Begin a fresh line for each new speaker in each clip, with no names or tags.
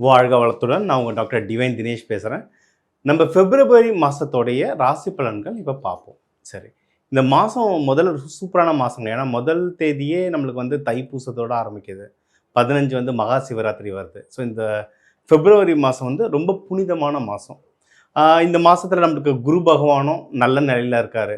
வாழ்க வளத்துடன். நான் உங்கள் டாக்டர் டிவைன் தினேஷ் பேசுகிறேன் நம்ம பிப்ரவரி மாதத்தோடைய ராசி பலன்கள் இப்போ பார்ப்போம். சரி. இந்த மாதம் முதல்ல ஒரு சூப்பரான மாதம் ஏன்னா முதல் தேதியே நம்மளுக்கு வந்து தைப்பூசத்தோடு ஆரம்பிக்குது. பதினஞ்சு வந்து மகா சிவராத்திரி வருது. ஸோ இந்த பிப்ரவரி மாதம் வந்து ரொம்ப புனிதமான மாதம் இந்த மாதத்தில் நம்மளுக்கு குரு பகவானும் நல்ல நிலையில் இருக்கார்.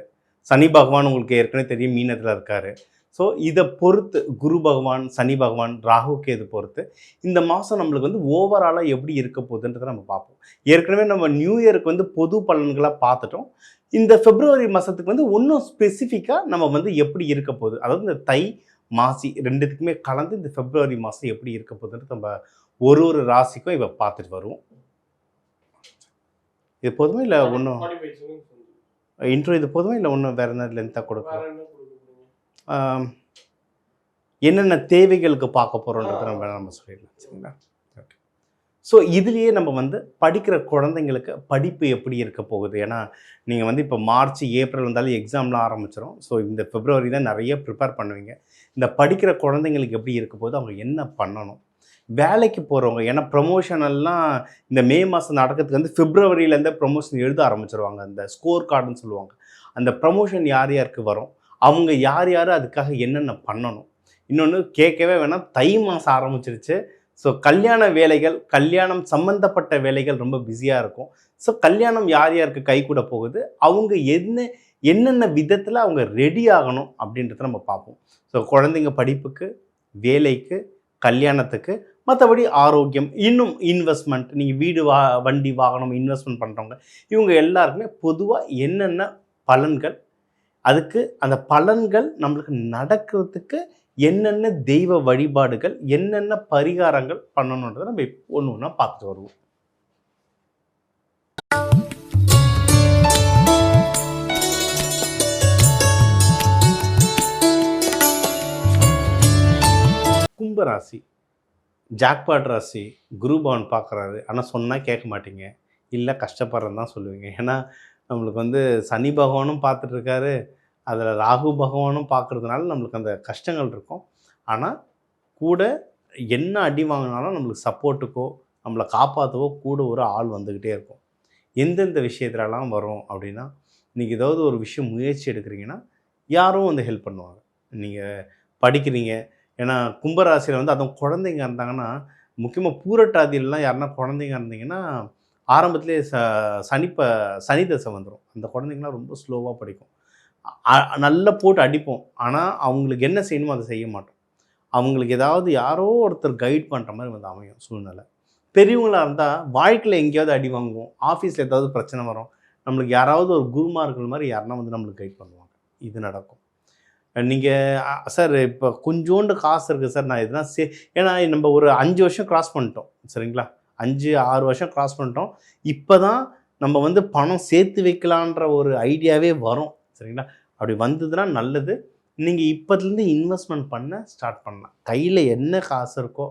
சனி பகவான் உங்களுக்கு ஏற்கனவே தெரியும் மீனத்தில் இருக்கார். ஸோ இதை பொறுத்து குரு பகவான் சனி பகவான் ராகு கேது பொறுத்து இந்த மாதம் நம்மளுக்கு வந்து ஓவராலாக எப்படி இருக்க போகுதுன்றதை நம்ம பார்ப்போம். ஏற்கனவே நம்ம நியூ இயருக்கு வந்து பொது பலன்களாக பார்த்துட்டோம். இந்த பிப்ரவரி மாதத்துக்கு வந்து இன்னும் ஸ்பெசிஃபிக்காக நம்ம வந்து எப்படி இருக்க போகுது? அதாவது இந்த தை மாசி ரெண்டுத்துக்குமே கலந்து இந்த பிப்ரவரி மாதம் எப்படி இருக்க போகுதுன்றது நம்ம ஒரு ஒரு ராசிக்கும் இப்போ பார்த்துட்டு வருவோம். இது போதுமா இல்லை ஒன்றும் இன்ட்ரோ இது போதுமா இல்லை ஒன்றும் வேறு என்ன லென்த்தாக கொடுக்கும் ஆம், என்னென்ன தேவைகளுக்கு பார்க்க போகிறோன்றத நம்ம நம்ம சொல்லிடலாம் சரிங்களா? ஓகே ஸோ இதுலேயே நம்ம வந்து படிக்கிற குழந்தைங்களுக்கு படிப்பு எப்படி இருக்க போகுது? ஏன்னா நீங்கள் வந்து இப்போ மார்ச் ஏப்ரல் வந்தாலும் எக்ஸாம்லாம் ஆரம்பிச்சிடும் ஸோ இந்த பிப்ரவரி தான் நிறைய ப்ரிப்பேர் பண்ணுவீங்க. இந்த படிக்கிற குழந்தைங்களுக்கு எப்படி இருக்க போகுது? அவங்க என்ன பண்ணணும்? வேலைக்கு போகிறவங்க ஏன்னா ப்ரொமோஷன் எல்லாம் இந்த மே மாதம் நடக்கிறதுக்கு வந்து பிப்ரவரியிலேருந்தே ப்ரொமோஷன் எழுத ஆரம்பிச்சிருவாங்க. அந்த ஸ்கோர் கார்டுன்னு சொல்லுவாங்க. அந்த ப்ரமோஷன் யார் யாருக்கு வரும்? அவங்க யார் யார் அதுக்காக என்னென்ன பண்ணணும்? இன்னொன்று கேட்கவே வேணாம் தை மாதம் ஆரம்பிச்சிருச்சு. ஸோ கல்யாண வேலைகள் கல்யாணம் சம்மந்தப்பட்ட வேலைகள் ரொம்ப பிஸியாக இருக்கும். ஸோ கல்யாணம் யார் யாருக்கு கை கூட போகுது? அவங்க என்ன என்னென்ன விதத்தில் அவங்க ரெடி ஆகணும் அப்படின்றத நம்ம பார்ப்போம். ஸோ குழந்தைங்க படிப்புக்கு வேலைக்கு கல்யாணத்துக்கு மற்றபடி ஆரோக்கியம் இன்னும் இன்வெஸ்ட்மெண்ட் நீங்கள் வீடு வா வண்டி வாகனம் இன்வெஸ்ட்மெண்ட் பண்ணுறவங்க இவங்க எல்லாருக்குமே பொதுவாக என்னென்ன பலன்கள் அதுக்கு அந்த பலன்கள் நம்மளுக்கு நடக்கிறதுக்கு என்னென்ன தெய்வ வழிபாடுகள் என்னென்ன பரிகாரங்கள் பண்ணணுன்றதை நம்ம ஒன்று ஒன்றா பார்த்துட்டு வருவோம். கும்பராசி ஜாக்பாட் ராசி குரு பவன் பார்க்குறாரு. ஆனால் சொன்னால் கேட்க மாட்டீங்க. இல்லை கஷ்டப்படுறேன்னு தான் சொல்லுவீங்க. ஏன்னா நம்மளுக்கு வந்து சனி பகவானும் பார்த்துட்ருக்காரு. அதில் ராகு பகவானும் பார்க்குறதுனால நம்மளுக்கு அந்த கஷ்டங்கள் இருக்கும். ஆனால் கூட என்ன அடி வாங்கினாலும் நம்மளுக்கு சப்போர்ட்டுக்கோ நம்மளை காப்பாற்றவோ கூட ஒரு ஆள் வந்துக்கிட்டே இருக்கும். எந்தெந்த விஷயத்துலலாம் வரும் அப்படின்னா நீங்கள் ஏதாவது ஒரு விஷயம் முயற்சி எடுக்கிறீங்கன்னா யாரும் வந்து ஹெல்ப் பண்ணுவாங்க. நீங்கள் படிக்கிறீங்க. ஏன்னா கும்பராசியில் வந்து அதுவும் குழந்தைங்க இருந்தாங்கன்னா முக்கியமாக பூரட்டாதியிலலாம் யாருன்னா குழந்தைங்க இருந்தீங்கன்னா ஆரம்பத்திலே ச சனிப்ப சனி தசை வந்துடும் அந்த குழந்தைங்களாம் ரொம்ப ஸ்லோவாக படிக்கும். நல்லா போட்டு அடிப்போம். ஆனால் அவங்களுக்கு என்ன செய்யணுமோ அதை செய்ய மாட்டோம். அவங்களுக்கு ஏதாவது யாரோ ஒருத்தர் கைட் பண்ணுற மாதிரி வந்து அமையும் சூழ்நிலை. பெரியவங்களாக இருந்தால் வாழ்க்கையில் எங்கேயாவது அடி வாங்குவோம். ஆஃபீஸில் ஏதாவது பிரச்சனை வரும். நம்மளுக்கு யாராவது ஒரு குருமார்கள் மாதிரி யாருன்னா வந்து நம்மளுக்கு கைட் பண்ணுவாங்க. இது நடக்கும். நீங்கள் சார் இப்போ கொஞ்சோண்டு காசு இருக்குது சார் நான் இதெல்லாம் சே ஏன்னா நம்ம ஒரு அஞ்சு வருஷம் க்ராஸ் பண்ணிட்டோம். சரிங்களா? அஞ்சு ஆறு வருஷம் க்ராஸ் பண்ணிட்டோம். இப்போ தான் நம்ம வந்து பணம் சேர்த்து வைக்கலான்ற ஒரு ஐடியாவே வரும். சரிங்களா? அப்படி வந்ததுன்னா நல்லது. நீங்கள் இப்போதுலேருந்து இன்வெஸ்ட்மெண்ட் பண்ண ஸ்டார்ட் பண்ணலாம். கையில் என்ன காசு இருக்கோ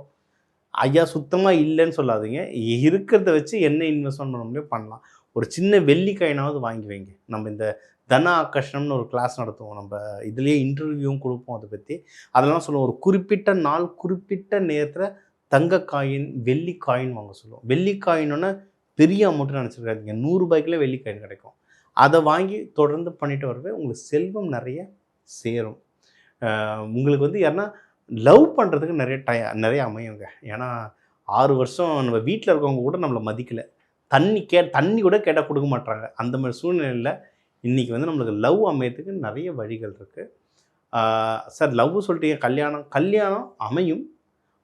ஐயா சுத்தமாக இல்லைன்னு சொல்லாதீங்க. இருக்கிறத வச்சு என்ன இன்வெஸ்ட்மெண்ட் பண்ண முடியும் பண்ணலாம். ஒரு சின்ன வெள்ளி காயினாவது வாங்கி வைங்க. நம்ம இந்த தன ஆகர்ஷணம்னு ஒரு கிளாஸ் நடத்துவோம். நம்ம இதுலேயே இன்டர்வியூவும் கொடுப்போம் அதை பற்றி அதெல்லாம் சொல்லுவோம். ஒரு குறிப்பிட்ட நாள் குறிப்பிட்ட நேரத்தில் தங்க காயின் வெள்ளி காயின் வாங்க சொல்லுவோம். வெள்ளி காயினோன்னா பெரிய அமௌண்ட்டு நினச்சிருக்காதீங்க நூறுரூபாய்க்குள்ளே வெள்ளி காயின் கிடைக்கும். அதை வாங்கி தொடர்ந்து பண்ணிட்டு வரவே உங்களுக்கு செல்வம் நிறைய சேரும். உங்களுக்கு வந்து யாருன்னா லவ் பண்ணுறதுக்கு நிறைய டை நிறைய அமையுங்க. ஏன்னா ஆறு வருஷம் நம்ம வீட்டில் இருக்கவங்க கூட நம்மளை மதிக்கலை. தண்ணி கே தண்ணி கூட கேட்டால் கொடுக்க மாட்டாங்க அந்த மாதிரி சூழ்நிலையில் இன்றைக்கி வந்து நம்மளுக்கு லவ் அமையத்துக்கு நிறைய வழிகள் இருக்குது சார் லவ் சொல்லிட்டீங்க. கல்யாணம் கல்யாணம் அமையும்.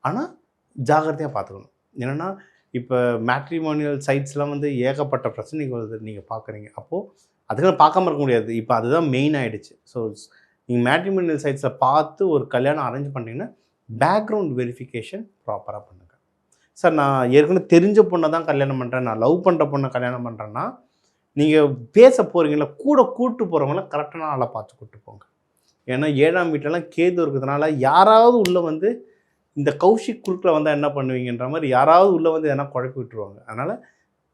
ஆனால் ஜாகிரதையாக பார்த்துக்கணும் என்னென்னா இப்போ மேட்ரிமோனியல் சைட்ஸ்லாம் வந்து ஏகப்பட்ட பிரச்சனைகள் வருது நீங்கள் பார்க்குறீங்க அப்போது அதுக்கெல்லாம் பார்க்காம இருக்க முடியாது. இப்போ அதுதான் மெயின் ஆகிடுச்சு ஸோ நீங்கள் மேட்ரிமோனியல் சைட்ஸில் பார்த்து ஒரு கல்யாணம் அரேஞ்ச் பண்ணிங்கன்னா பேக்ரவுண்ட் வெரிஃபிகேஷன் ப்ராப்பராக பண்ணுங்கள் சார் நான் ஏற்கனவே தெரிஞ்ச பொண்ணை தான் கல்யாணம் பண்ணுறேன் நான் லவ் பண்ணுற பொண்ணை கல்யாணம் பண்ணுறேன்னா நீங்கள் பேச போகிறீங்களா கூட கூட்டு போகிறவங்கள கரெக்டான ஆளை பார்த்து கூப்பிட்டு போங்க. ஏன்னா ஏழாம் வீட்டிலலாம் கேது இருக்கிறதுனால யாராவது உள்ளே வந்து இந்த கௌஷிக் குழுக்கில் வந்தால் என்ன பண்ணுவீங்கன்ற மாதிரி யாராவது உள்ளே வந்து எதனா குழப்பி விட்டுருவாங்க. அதனால்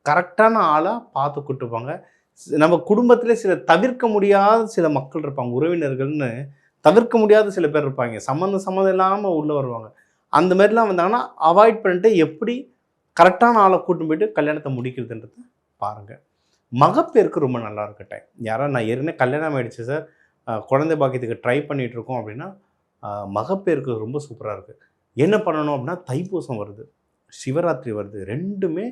கரெக்டான ஆளாக பார்த்து கூட்டுப்பாங்க. நம்ம குடும்பத்திலே சில தவிர்க்க முடியாத சில மக்கள் இருப்பாங்க. உறவினர்கள்னு தவிர்க்க முடியாத சில பேர் இருப்பாங்க. சம்மந்தம் சம்மந்தம் இல்லாமல் உள்ளே வருவாங்க. அந்த மாதிரிலாம் வந்தாங்கன்னா அவாய்ட் பண்ணிட்டு எப்படி கரெக்டான ஆளை கூட்டின்னு போயிட்டு கல்யாணத்தை முடிக்கிறதுன்றது பாருங்கள் மகப்பேருக்கு ரொம்ப நல்லா இருக்கட்டும் யாராவது நான் ஏற்கனவே கல்யாணம் ஆகிடுச்சு சார் குழந்தை பாக்கியத்துக்கு ட்ரை பண்ணிகிட்ருக்கோம் அப்படின்னா மகப்பேருக்கு ரொம்ப சூப்பராக இருக்குது என்ன பண்ணணும் அப்படின்னா தைப்பூசம் வருது சிவராத்திரி வருது. ரெண்டுமே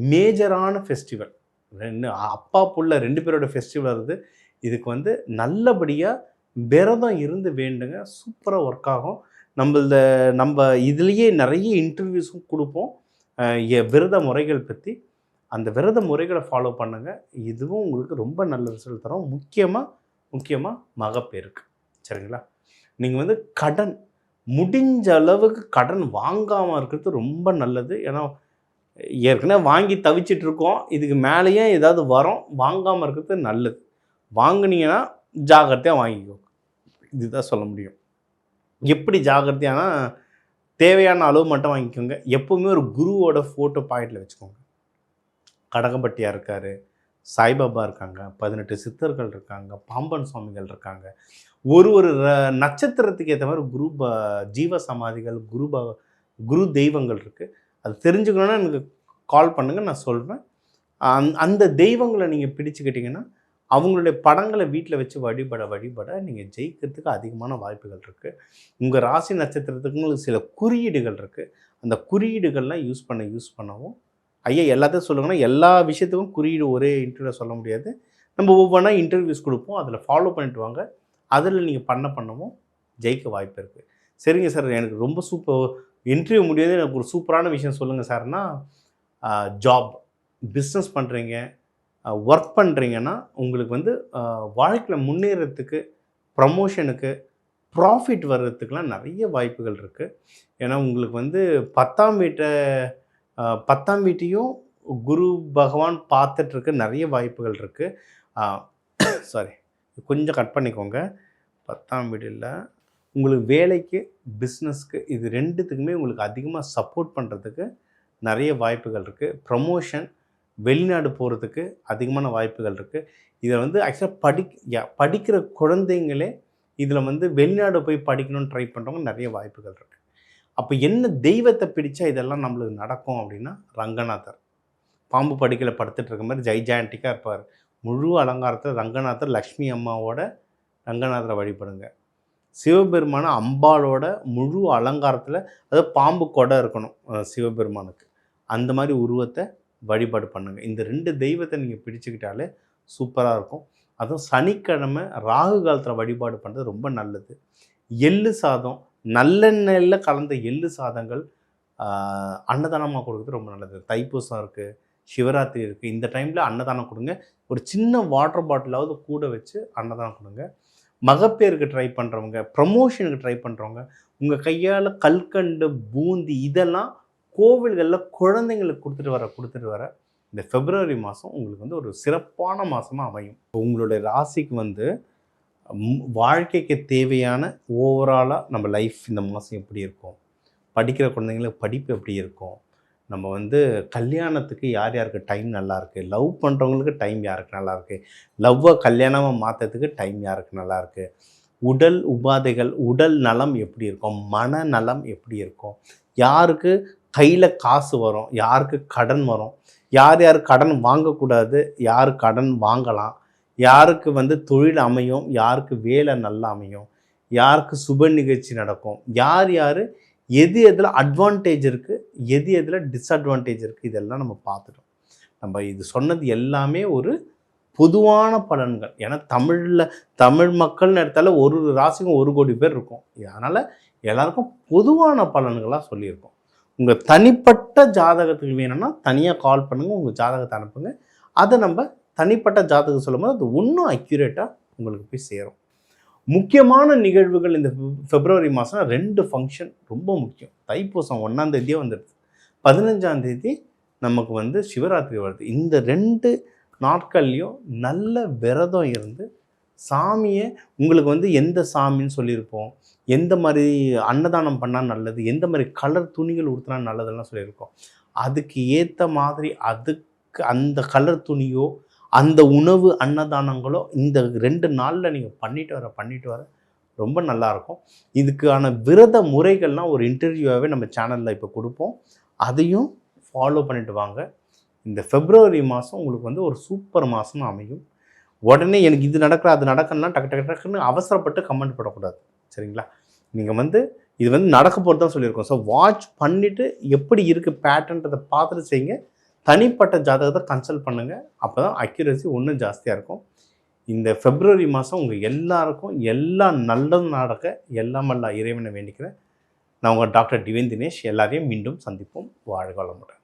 மேஜரான ஃபெஸ்டிவல் ரெண்டு அப்பா புள்ள ரெண்டு பேரோட ஃபெஸ்டிவல் வருது. இதுக்கு வந்து நல்லபடியாக விரதம் இருந்து வேண்டுங்க. சூப்பராக ஒர்க் ஆகும். நம்மள நம்ம இதுலேயே நிறைய இன்டர்வியூஸும் கொடுப்போம். எ- விரத முறைகள் பற்றி அந்த விரத முறைகளை ஃபாலோ பண்ணுங்கள் இதுவும் உங்களுக்கு ரொம்ப நல்ல ரிசல்ட் தரும். முக்கியமாக முக்கியமாக மகப்பேருக்கு. சரிங்களா? நீங்கள் வந்து கடன் முடிஞ்ச அளவுக்கு கடன் வாங்காமல் இருக்கிறது ரொம்ப நல்லது. ஏன்னா ஏற்கனவே வாங்கி தவிச்சிட்டு இருக்கோம். இதுக்கு மேலேயே ஏதாவது வரும். வாங்காமல் இருக்கிறது நல்லது. வாங்கினீங்கன்னா ஜாக்கிரதையாக வாங்கிக்கோ. இதுதான் சொல்ல முடியும். எப்படி ஜாக்கிரதையானா தேவையான அளவு மட்டும் வாங்கிக்கோங்க. எப்போவுமே ஒரு குருவோட ஃபோட்டோ பாக்கெட்டில் வச்சுக்கோங்க. கடகப்பட்டியாக இருக்கார் சாய்பாபா இருக்காங்க பதினெட்டு சித்தர்கள் இருக்காங்க பாம்பன் சுவாமிகள் இருக்காங்க. ஒரு ஒரு ர- நட்சத்திரத்துக்கு ஏற்ற மாதிரி குரு ப ஜீவ சமாதிகள் குரு ப குரு தெய்வங்கள் இருக்குது அது தெரிஞ்சுக்கணுன்னா எனக்கு கால் பண்ணுங்கள் நான் சொல்கிறேன் அந் அந்த தெய்வங்களை நீங்கள் பிடிச்சுக்கிட்டிங்கன்னா அவங்களுடைய படங்களை வீட்டில் வச்சு வழிபட வழிபட நீங்கள் ஜெயிக்கிறதுக்கு அதிகமான வாய்ப்புகள் இருக்குது உங்கள் ராசி நட்சத்திரத்துக்கு உங்களுக்கு சில குறியீடுகள் இருக்குது அந்த குறியீடுகள்லாம் யூஸ் பண்ண யூஸ் பண்ணவும் ஐயா எல்லாத்தையும் சொல்லுங்கன்னா எல்லா விஷயத்துக்கும் குறியீடு ஒரே இன்டர்வியூவில் சொல்ல முடியாது. நம்ம ஒவ்வொன்றா இன்டர்வியூஸ் கொடுப்போம். அதில் ஃபாலோ பண்ணிட்டு வாங்க. அதில் நீங்கள் பண்ண பண்ணவும் ஜெயிக்க வாய்ப்பு இருக்குது சரிங்க சார். எனக்கு ரொம்ப சூப்பர் இன்டர்வியூ முடியாது எனக்கு ஒரு சூப்பரான விஷயம் சொல்லுங்கள் சார்னா ஜாப் பிஸ்னஸ் பண்ணுறீங்க ஒர்க் பண்ணுறீங்கன்னா உங்களுக்கு வந்து வாழ்க்கையில் முன்னேறத்துக்கு ப்ரமோஷனுக்கு ப்ராஃபிட் வர்றதுக்கெலாம் நிறைய வாய்ப்புகள் இருக்குது ஏன்னா உங்களுக்கு வந்து பத்தாம் வீட்டை பத்தாம் வீட்டையும் குரு பகவான் பார்த்துட்ருக்க நிறைய வாய்ப்புகள் இருக்குது சாரி கொஞ்சம் கட் பண்ணிக்கோங்க. பத்தாம் வீடில் உங்களுக்கு வேலைக்கு பிஸ்னஸ்க்கு இது ரெண்டுத்துக்குமே உங்களுக்கு அதிகமாக சப்போர்ட் பண்ணுறதுக்கு நிறைய வாய்ப்புகள் இருக்குது ப்ரமோஷன் வெளிநாடு போகிறதுக்கு அதிகமான வாய்ப்புகள் இருக்குது இதில் வந்து ஆக்சுவலாக படி யா- படிக்கிற குழந்தைங்களே இதில் வந்து வெளிநாடு போய் படிக்கணும்னு ட்ரை பண்ணுறவங்க நிறைய வாய்ப்புகள் இருக்குது அப்போ என்ன தெய்வத்தை பிடிச்சா இதெல்லாம் நம்மளுக்கு நடக்கும் அப்படின்னா ரங்கநாதர். பாம்பு படுக்கையில் படுத்துட்டு இருக்க மாதிரி ஜெய்ஜாண்டிக்காக இருப்பார். முழு அலங்காரத்தில் ரங்கநாதர் லக்ஷ்மி அம்மாவோட ரங்கநாதரை வழிபடுங்க. சிவபெருமான அம்பாளோட முழு அலங்காரத்தில் அதாவது பாம்பு கொடை இருக்கணும் சிவபெருமானுக்கு. அந்த மாதிரி உருவத்தை வழிபாடு பண்ணுங்கள் இந்த ரெண்டு தெய்வத்தை நீங்கள் பிடிச்சிக்கிட்டாலே சூப்பராக இருக்கும். அதுவும் சனிக்கிழமை ராகு காலத்தில் வழிபாடு பண்ணுறது ரொம்ப நல்லது. எள்ளு சாதம் நல்லெண்ணெயில் கலந்த எள்ளு சாதங்கள் அன்னதானமாக கொடுக்குறது ரொம்ப நல்லது. தைப்பூசம் இருக்குது சிவராத்திரி இருக்குது இந்த டைமில் அன்னதானம் கொடுங்க. ஒரு சின்ன வாட்டர் பாட்டிலாவது கூட வச்சு அன்னதானம் கொடுங்க. மகப்பேருக்கு ட்ரை பண்ணுறவங்க ப்ரமோஷனுக்கு ட்ரை பண்ணுறவங்க உங்கள் கையால் கல்கண்டு பூந்தி இதெல்லாம் கோவில்களில் குழந்தைங்களுக்கு கொடுத்துட்டு வர கொடுத்துட்டு வர இந்த பிப்ரவரி மாதம் உங்களுக்கு வந்து ஒரு சிறப்பான மாதமாக அமையும். உங்களுடைய ராசிக்கு வந்து வாழ்க்கைக்கு தேவையான ஓவராலாக நம்ம லைஃப் இந்த மாதம் எப்படி இருக்கும்? படிக்கிற குழந்தைங்களுக்கு படிப்பு எப்படி இருக்கும்? நம்ம வந்து கல்யாணத்துக்கு யார் யாருக்கு டைம் நல்லாயிருக்கு லவ் பண்ணுறவங்களுக்கு டைம் யாருக்கு நல்லாயிருக்கு லவ்வை கல்யாணமாக மாற்றுறதுக்கு டைம் யாருக்கு நல்லாயிருக்கு உடல் உபாதைகள் உடல் நலம் எப்படி இருக்கும்? மனநலம் எப்படி இருக்கும்? யாருக்கு கையில் காசு வரும்? யாருக்கு கடன் வரும்? யார் யார் கடன் வாங்கக்கூடாது? யார் கடன் வாங்கலாம்? யாருக்கு வந்து தொழில் அமையும்? யாருக்கு வேலை நல்லா அமையும்? யாருக்கு சுப நிகழ்ச்சி நடக்கும்? யார் யார் எது எதில் அட்வான்டேஜ் இருக்குது எது எதில் டிஸ்அட்வான்டேஜ் இருக்குது இதெல்லாம் நம்ம பார்த்துட்டோம். நம்ம இது சொன்னது எல்லாமே ஒரு பொதுவான பலன்கள். ஏன்னா தமிழில் தமிழ் மக்கள்னு எடுத்தால ஒரு ஒரு ராசிக்கும் ஒரு கோடி பேர் இருக்கும். அதனால் எல்லாருக்கும் பொதுவான பலன்களாக சொல்லியிருக்கோம். உங்கள் தனிப்பட்ட ஜாதகத்துக்கு வேணும்னா தனியாக கால் பண்ணுங்கள் உங்கள் ஜாதகத்தை அனுப்புங்க. அதை நம்ம தனிப்பட்ட ஜாதகம் சொல்லும்போது அது இன்னும் அக்யூரேட்டாக உங்களுக்கு போய் சேரும். முக்கியமான நிகழ்வுகள் இந்த பிப்ரவரி மாதம் ரெண்டு ஃபங்க்ஷன் ரொம்ப முக்கியம். தைப்பூசம் ஒன்றாம் தேதியே வந்துடுது பதினஞ்சாம் தேதி நமக்கு வந்து சிவராத்திரி வருது. இந்த ரெண்டு நாட்கள்லையும் நல்ல விரதம் இருந்து சாமியை உங்களுக்கு வந்து எந்த சாமின்னு சொல்லியிருப்போம். எந்த மாதிரி அன்னதானம் பண்ணால் நல்லது எந்த மாதிரி கலர் துணிகள் உடுத்தினா நல்லதெல்லாம் சொல்லியிருக்கோம். அதுக்கு ஏற்ற மாதிரி அதுக்கு அந்த கலர் துணியோ அந்த உணவு அன்னதானங்களோ இந்த ரெண்டு நாளில் நீங்கள் பண்ணிட்டு வர பண்ணிட்டு வர ரொம்ப நல்லாயிருக்கும் இதுக்கான விரத முறைகள்லாம் ஒரு இன்டர்வியூவாகவே நம்ம சேனலில் இப்போ கொடுப்போம். அதையும் ஃபாலோ பண்ணிட்டு வாங்க. இந்த ஃபெப்ரவரி மாதம் உங்களுக்கு வந்து ஒரு சூப்பர் மாதம் அமையும். உடனே எனக்கு இது நடக்கிற அது நடக்கணும்னா டக்கு டக்கு டக்குன்னு அவசரப்பட்டு கமெண்ட் போடக்கூடாது. சரிங்களா? நீங்கள் வந்து இது வந்து நடக்க போகிறது தான் சொல்லியிருக்கோம். ஸோ வாட்ச் பண்ணிவிட்டு எப்படி இருக்குது பேட்டர்ன்றதை பார்த்துட்டு செய்யுங்க. தனிப்பட்ட ஜாதகத்தை கன்சல்ட் பண்ணுங்கள் அப்போ தான் அக்யூரசி ஒன்றும் ஜாஸ்தியாக இருக்கும். இந்த பிப்ரவரி மாதம் உங்கள் எல்லாருக்கும் எல்லாம் நல்லதும் நடக்க எல்லாம் அல்ல இறைவனை வேண்டிக்கிறேன். நான் உங்கள் டாக்டர் டிவேன் தினேஷ். எல்லாரையும் மீண்டும் சந்திப்போம். வாழ்க வளமுடன்.